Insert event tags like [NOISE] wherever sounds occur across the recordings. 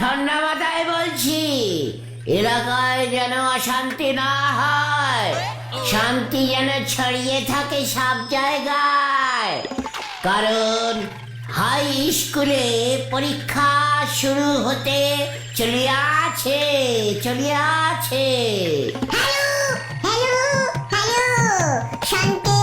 ঠান্ডা মাথায় বলছি, এলাকায় যেন অশান্তি না হয়, শান্তি যেন ছড়িয়ে থাকে সব জায়গায়। কারণ হাই স্কুলে পরীক্ষা শুরু হতে চলিয়াছে চলিয়াছে হ্যালো হ্যালো হ্যালো, শান্তি।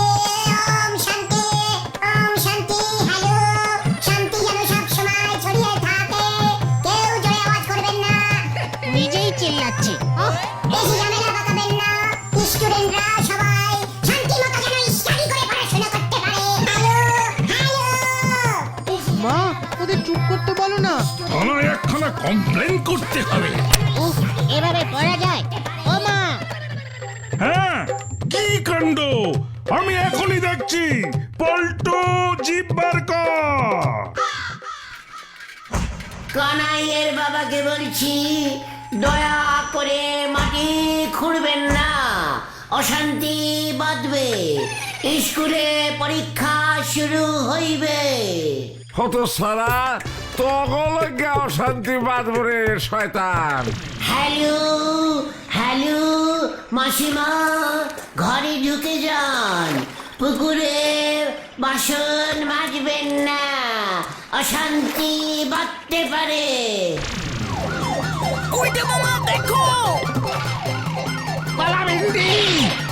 আমি দেখছি পল্টু জিপ বার কর কানাইয়ের বাবাকে বলছি দয়া করে মাটি খুঁড়বেন না অশান্তি বাঁধবে স্কুলে পরীক্ষা শুরু হইবে। হতো সারা তগলকে অশান্তি বাঁধবরে শয়তান। হ্যালো হ্যালো মাসিমা ঘরে ঢুকে যান। পুকুরে বাসন মাজবেন না। অশান্তি বাঁধতে পারে।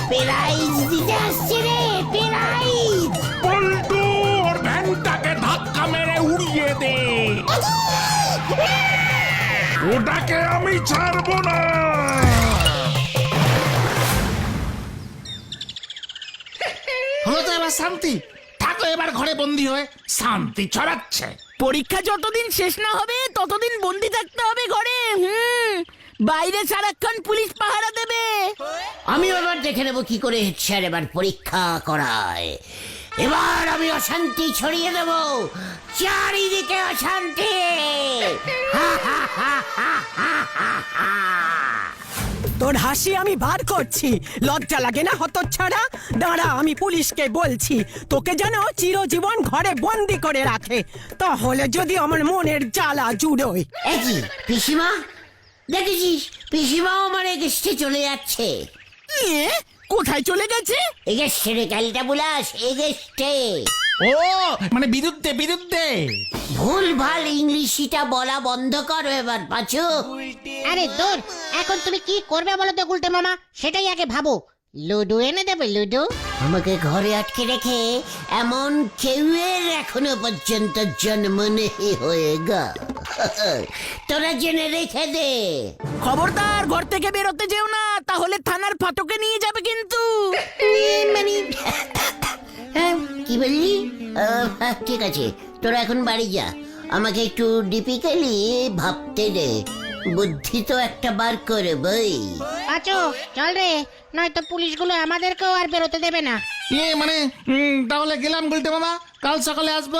প্রাইজ দিতে আসছে রে প্রাইজ। পল্টু ওর ভ্যানটাকে ধাক্কা মেরে উড়িয়ে দে। ওটাকে আমি ছাড়বো না। এবার শান্তি থাকো এবার ঘরে বন্দি হয়ে শান্তি ছড়াচ্ছে। পরীক্ষা যতদিন শেষ না হবে ততদিন বন্দি থাকতে হবে ঘরে হুম। বাইরে সারাক্ষণ পুলিশ পাহারা দেবে। আমি এবার দেখে নেব কি করে স্যার এবার পরীক্ষা করায়। এবার আমি অশান্তি ছড়িয়ে দেব। চারিদিকে অশান্তি হা, হা, হা, হা, হা, হা, হা। তোর হাসি আমি বার করছি। লজ্জা লাগে না হতচ্ছাড়া? দাঁড়া আমি পুলিশকে বলছি তোকে যেন চিরজীবন ঘরে বন্দি করে রাখে। তাহলে যদি আমার মনের জ্বালা জুড়োয়। একই পিসিমা? দেখেছিস পিসিমাও আমার এগেস্টে চলে যাচ্ছে। কোথায় চলে গেছে? এগেস্টে রে ক্যালটা বুলাস এগেস্টে ও মানে বিরুদ্ধে বিরুদ্ধে। ভুল ভালো ইংলিশিটা বলা বন্ধ করো এবার পাচু। আরে দূর। এখন তুমি কি করবে বলো তো গুলটে মামা? সেটাই আগে ভাবো। লুডো এনে দেবে লুডো। আমাকে ঘরে আটকে রেখে এমন কেউয়ের এখনও পর্যন্ত জন্ম নেই হয়ে গা। তোরা জেনে রেখে দে। খবরদার ঘর থেকে বেরোতে যেও না তাহলে থানার ফটকে নিয়ে যাবে কিন্তু। মানে কি বললি? আহ, হ্যাঁ, ঠিক আছে। তোরা এখন বাড়ি যা। আমাকে একটু ডিপিক্যালি ভাবতে দে। বুদ্ধি তো একটা বার করে বই। আছো চল রে। নয়তো পুলিশগুলো আমাদেরকেও আর বেরোতে দেবে না। ইয়ে মানে উম, তাহলে গেলাম গুলটে মামা। কাল সকালে আসব।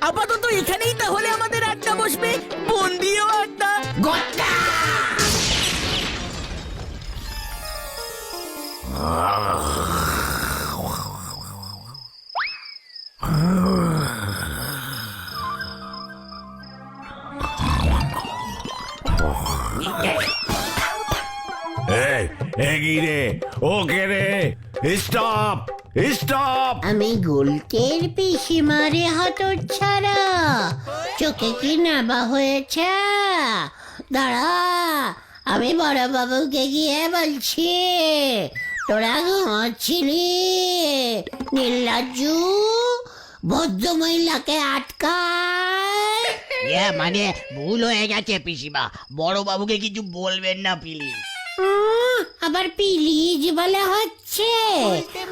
আপাতত এখানেই তাহলে আমাদের আড্ডা বসবে। বন্দিও আড্ডা। এগিয়ে রে ওকে রে স্টপ স্টপ আমি গুলটের পিসিমারে হত ছাড়া চোখে কি নাবা হয়েছে? দাঁড়া আমি বড় বাবুকে গিয়ে বলছি তোরা ঘুমাচ্ছিলি? নীলাজু ভদ্র মহিলাকে আটকায়? ইয়ে মানে ভুল হয়ে গেছে পিসিমা। বড় বাবুকে কিছু বলবেন না প্লিজ আবার পিলিজ বলে হচ্ছে।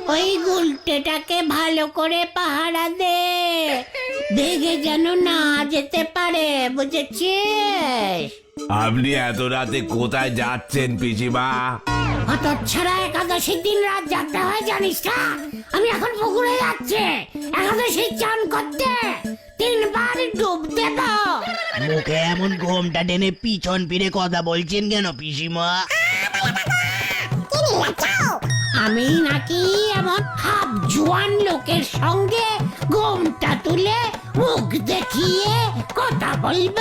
ওই গুলটেটাকে ভালো করে পাহারা দে। দেখে যেন না যেতে পারে বুঝেছিস? আপনি এত রাতে কোথায় যাচ্ছেন পিসিমা? একাদশীর দিন রাত যাত্রা হয় জানিস না? আমি এখন পুকুরে যাচ্ছে। একাদশী চান করতে। তিনবার ডুব দেব। মুখে এমন ঘোমটা টেনে পিছন ফিরে কথা বলছেন কেন পিসিমা? আমি নাকি এমন হাফ জোয়ান লোকের সঙ্গে ঘোমটা তুলে মুখ দেখিয়ে কথা বলব।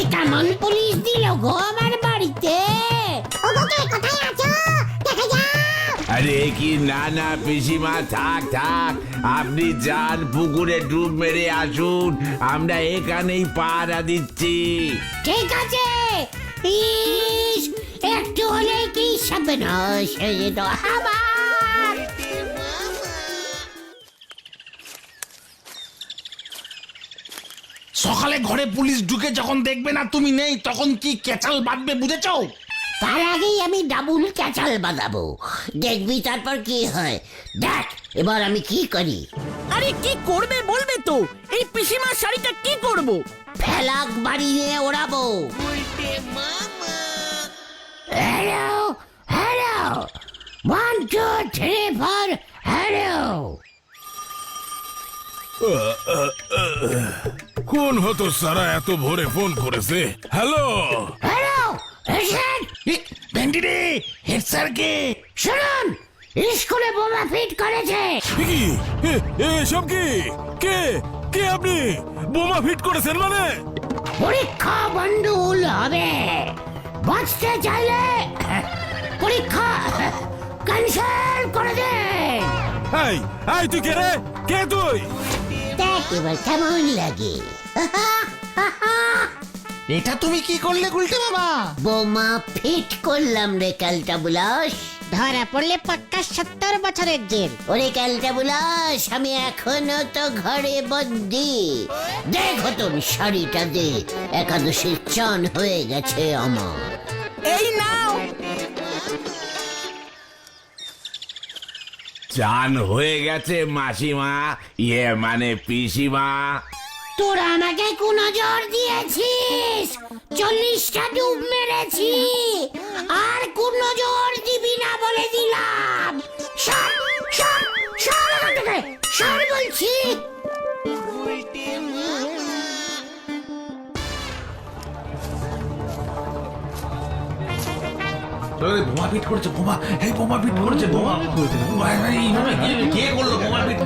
এটা মন পুলিশ দিল গো আমার বাড়িতে? আরে কি না না পিসিমা থাক থাক। আপনি যান পুকুরে ডুব মেরে আসুন। আমরা এখানেই পাহারা দিচ্ছি। ঠিক আছে। ইস একটু হলে কি সর্বনাশ হয়ে যেত সকালে ঘরে পুলিশ ঢুকে যখন দেখবে না তুমি নেই তখন কি কেচাল বাঁধবে বুঝেছ? তার আগেই আমি ডাবুল ক্যাচাল বাঁধাবো। দেখবি তারপর কি হয়। দেখ এবার আমি কি করি। আরে কি করবে বলবে তো? এই পিসিমার শাড়িটা কি করব? ফেলাক বাড়ি নিয়ে ওড়াবো। Hello hello one two three four hello কোন হতো সারা এত ভোরে ফোন করেছে? হ্যালো হ্যালো এসেন ভেন্ডি রে হেড স্যারকে শুনুন স্কুলে বোমা ফিট করেছে। কি? এসব কি? কে? কে আপনি? বোমা ফিট করেছেন মানে? পরীক্ষা বন্ধুল হবে। বাঁচতে চাইলে পরীক্ষা ক্যান্সেল করে দে। এই এই তুই কে রে? কে তুই? দেখ এবার কেমন লাগে? এটা তুমি কি করলে উল্টে বাবা? বোমা ফিট করলাম রে ক্যালটা বুলাস। ধরা পড়লে পাক্কা সত্তর বছরের জেল। ওরে ক্যালটা বুলাস আমি এখনও তো ঘরে বন্দি। দেখো তোর শাড়িটা দে একাদশীর চান হয়ে গেছে আমার। এই নাও। চান হয়ে গেছে মাসিমা ইয়ে মানে পিসিমা। তোরা আমাকে কোন নজর দিয়েছিস? চল্লিশটা ডুব মেরেছি। আর কোন নজর দিবি না বলে দিলাম। সর সর সর বলছি। বোমা ফিট করেছে বোমা। এই বোমা ফিট করেছে বোমা। ভাই, ভাই, এইভাবে কে- কে করল? বোমা ফিট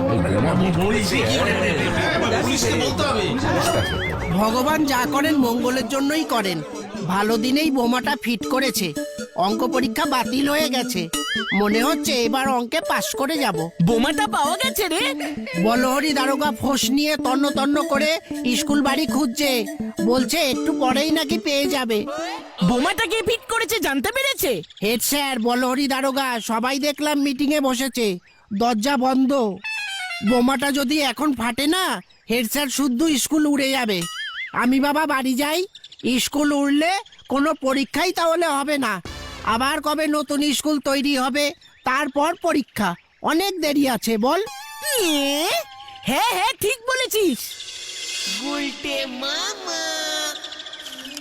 ভগবান যা করেন মঙ্গলের জন্যই করেন। ভালো দিনেই বোমাটা ফিট করেছে। অঙ্ক পরীক্ষা বাতিল হয়ে গেছে। মনে হচ্ছে এবার অঙ্কে পাশ করে যাব। বোমাটা পাওয়া গেছে রে। বলহরি দারোগা ফোঁস নিয়ে তন্ন তন্ন করে স্কুল বাড়ি খুঁজছে। বলছে একটু পরেই নাকি পেয়ে যাবে। বোমাটা কে ফিট করেছে জানতে পেরেছে? হেড স্যার বলহরি দারোগা সবাই দেখলাম মিটিং এ বসেছে। দরজা বন্ধ। বোমাটা যদি এখন ফাটে না হেড স্যার শুদ্ধ স্কুল উড়ে যাবে। আমি বাবা বাড়ি যাই স্কুল উড়লে কোনো পরীক্ষাই তাহলে হবে না। আবার কবে নতুন স্কুল তৈরি হবে? তারপর পরীক্ষা। অনেক দেরি আছে বল। হ্যাঁ হ্যাঁ ঠিক বলেছিস।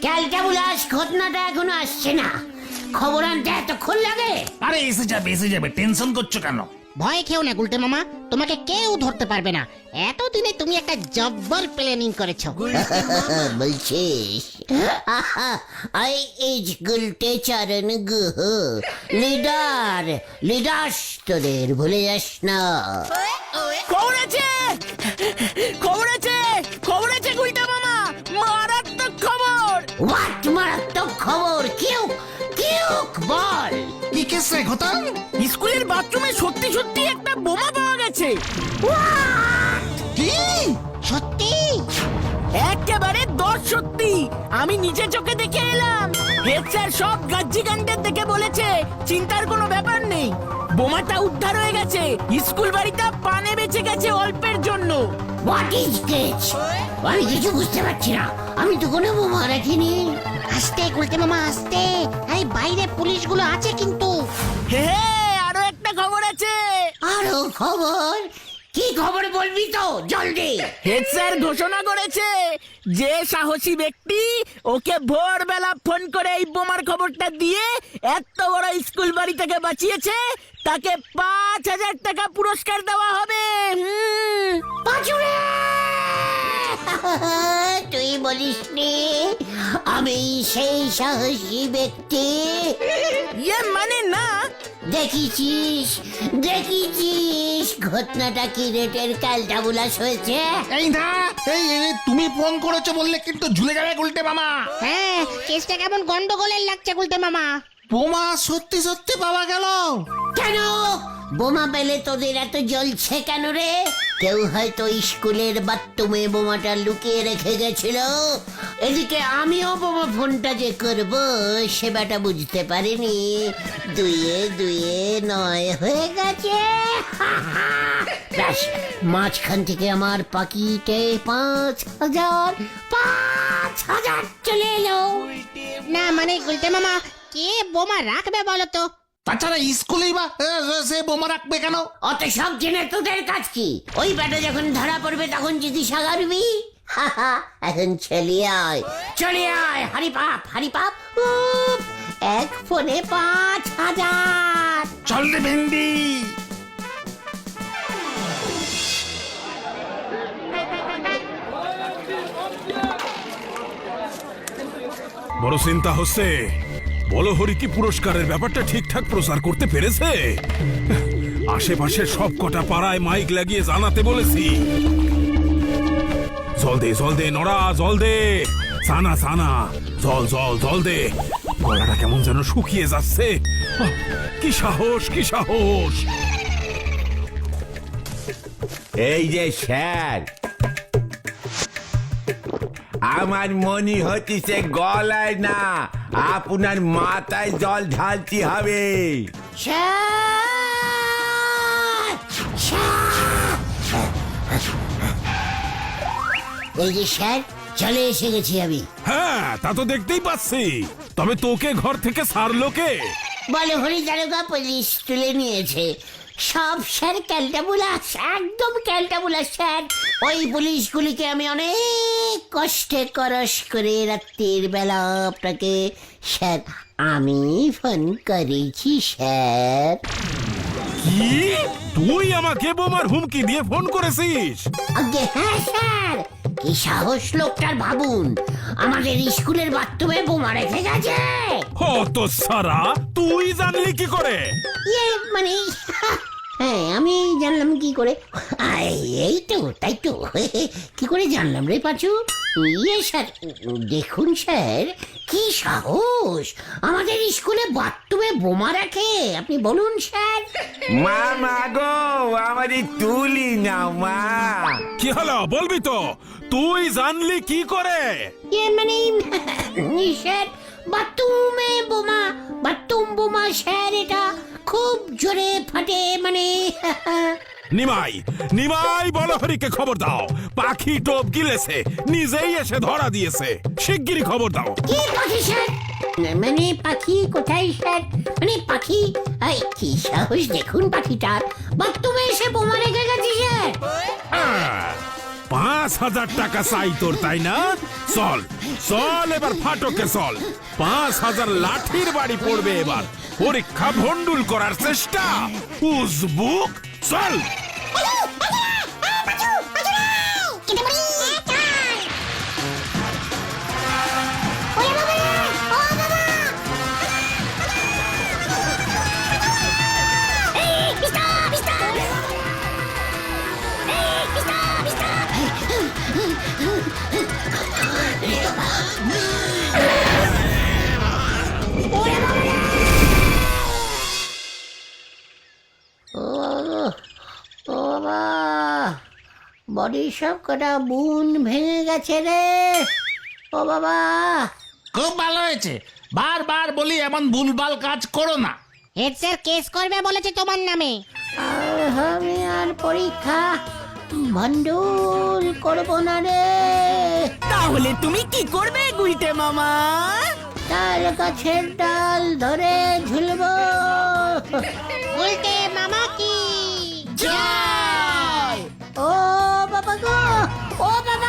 ক্যালটা বুলাস ঘটনাটা এখনও আসছে না। খবর আনতে এতক্ষণ লাগে? আরে এসে যাবে এসে যাবে। টেনশন করছ কেন? ভয় খেও না গুলটে মামা। তোমাকে কেউ ধরতে পারবে না। এতদিনে তুমি একটা জব্বর প্ল্যানিং করেছ। [LAUGHS] বলছিস? আই ইজ গুলটে চরণ গুহ। লিডার লিডার্স তোদের ভুলে যাস না। খবর আছে? খবর আছে? খবর আছে গুলটা মামা। মারাত্মক খবর। হোয়াট মারাত্মক খবর? কেউ কেউ বল। কি কেস স্কুলের বাথরুমে সত্যি সত্যি একটা বোমা পাওয়া গেছে। কি? সত্যি? একেবারে দশ সত্যি। আমি নিজে চোখে দেখে এলাম। স্যার সব গাজ্জি গান্ডের দেখে বলেছে চিন্তার কোনো ব্যাপার নেই। বোমাটা উদ্ধার হয়ে গেছে। স্কুল বাড়িটা পানে বেঁচে গেছে অল্পের জন্য। হোয়াট ইজ আমি কিছু বুঝতে পারছি না। আমি তো কোনো বোমা রাখিনি আস্তে গুলটে মামা আস্তে। এই বাইরে পুলিশগুলো আছে কিন্তু। হে হে, আরও একটা খবর আছে। আরও খবর? কি খবর বলবি তো জলদি? হেড স্যার ঘোষণা করেছে যে সাহসী ব্যক্তি ওকে ভোরবেলা ফোন করে এই বোমার খবরটা দিয়ে এত বড় স্কুল বাড়ি থেকে বাঁচিয়েছে তাকে পাঁচ হাজার টাকা পুরস্কার দেওয়া হবে। পাঁচুরে! [LAUGHS] তুই বলিস নি আমি সেই সাহসী ব্যক্তি। ইয়ে মানে না? দেখিছিস দেখিছিস ঘটনাটা কি রেটের ক্যালটা বুলাস হয়েছে? এই না এই এই, তুমি ফোন করেছ বললে কিন্তু ঝুলে যাবে উল্টে মামা। হ্যাঁ কেসটা কেমন গন্ডগোলের লাগছে গুলটে মামা? বোমা সত্যি সত্যি পাওয়া গেল। কেন? বোমা পেলে তোদের এত জ্বলছে কেন রে? কেউ হয়তো স্কুলের বাথরুমে বোমাটা লুকিয়ে রেখে গেছিল। এদিকে আমিও বোমা ফোনটা যে করব সেবাটা বুঝতে পারিনি। দুইয়ে দুইয়ে নয় হয়ে গেছে। [LAUGHS] মাঝখান থেকে আমার পাকিটে পাঁচ হাজার পাঁচ হাজার চলে এলো। না মানে গুলটে মামা, কে বোমা রাখবে বলো তো? তাছাড়া স্কুলেই বা এ, সে বোমা রাখবে কেন? অত সব জেনে তোদের কাজ কি? ওই ব্যাটা যখন ধরা পড়বে তখন চিকিৎসা করবি হা হা, এখন চলি আয়। চলে আয় হারি পাপ হারি পাপ। এক ফোনে পাঁচ হাজার। চল রে ভেন্ডি। বড় চিন্তা হচ্ছে। বলো হরি, কি পুরস্কারের ব্যাপারটা ঠিকঠাক প্রচার করতে পেরেছে? আশেপাশে সব কটা পাড়ায় মাইক লাগিয়ে জানাতে বলেছি। জল দে জল দে, নড়া, জল দে। সানা সানা, জল জল জল দে। গলাটা কেমন যেন শুকিয়ে যাচ্ছে। কি সাহস কি সাহস। এই যে স্যার, আমার মনে হচ্ছে গলায় না আপনার মাথায় জল ঢালতে হবে! এই যে স্যার চলে এসে গেছি আমি। হ্যাঁ তা তো দেখতেই পাচ্ছি। তবে তোকে ঘর থেকে সারলো কে? বলে হরি দারোগা পুলিশ তুলে নিয়েছে। সব স্যার ক্যালটাবুলাস একদম ক্যালটাবুলাস স্যার ওই পুলিশগুলিকে আমি অনেক কষ্টে করস করে রাত্রির বেলা আপনাকে স্যার আমি ফোন করেছি স্যার কি? তুই আমাকে বোমার হুমকি দিয়ে ফোন করেছিস? আগে হ্যাঁ স্যার। কি সাহস লোকটার ভাবুন। আমাদের স্কুলের বাথরুমে বোমা রেখে গেছে। হত সারা তুই জানলি কি করে? ইয়ে মানে হ্যাঁ আমি জানলাম কি করে। এই তো তাই তো। কি করে জানলাম রে পাচু? ইয়ে স্যার দেখুন স্যার কি সাহস। আমাদের স্কুলে বাথরুমে বোমা রাখে আপনি বলুন স্যার। মা মা গো আমারই তুলি না মা। কি হলো বলবি তো? তুই জানলি কি করে? ইয়ে মানে স্যার বাথরুমে বোমা বাথরুম বোমা স্যার এটা খুব জোরে ফাটে মানে [LAUGHS] নিমাই নিমাই বলহরিকে খবর দাও। পাখি টোপ গিলেছে নিজেই এসে ধরা দিয়েছে। শিগগিরই খবর দাও। কি পাখি স্যার? মানে পাখি কোথায় স্যার? মানে পাখি এই কি সাহস দেখুন পাখিটার বাথরুমে এসে বোমা রেখে গেছে স্যার। আহ, পাঁচ হাজার টাকা চাই তোর, তাই না? চল চল এবার ফাটকে চল। পাঁচ হাজার লাঠির বাড়ি পড়বে এবার। পরীক্ষা ভন্ডুল করার চেষ্টা। উজবুক, চল। বডির সব কটা বুন ভেঙে গেছে রে। ও বাবা। খুব ভালো হয়েছে। বারবার বলি এমন ভুলভাল কাজ করো না। হেড স্যার কেস করবে বলেছে তোমার নামে। আর আমি আর পরীক্ষা ভণ্ডুল করব না রে। তাহলে তুমি কি করবে গুলটে মামা? তার গাছের ডাল ধরে ঝুলবো। ¡Oh, papá!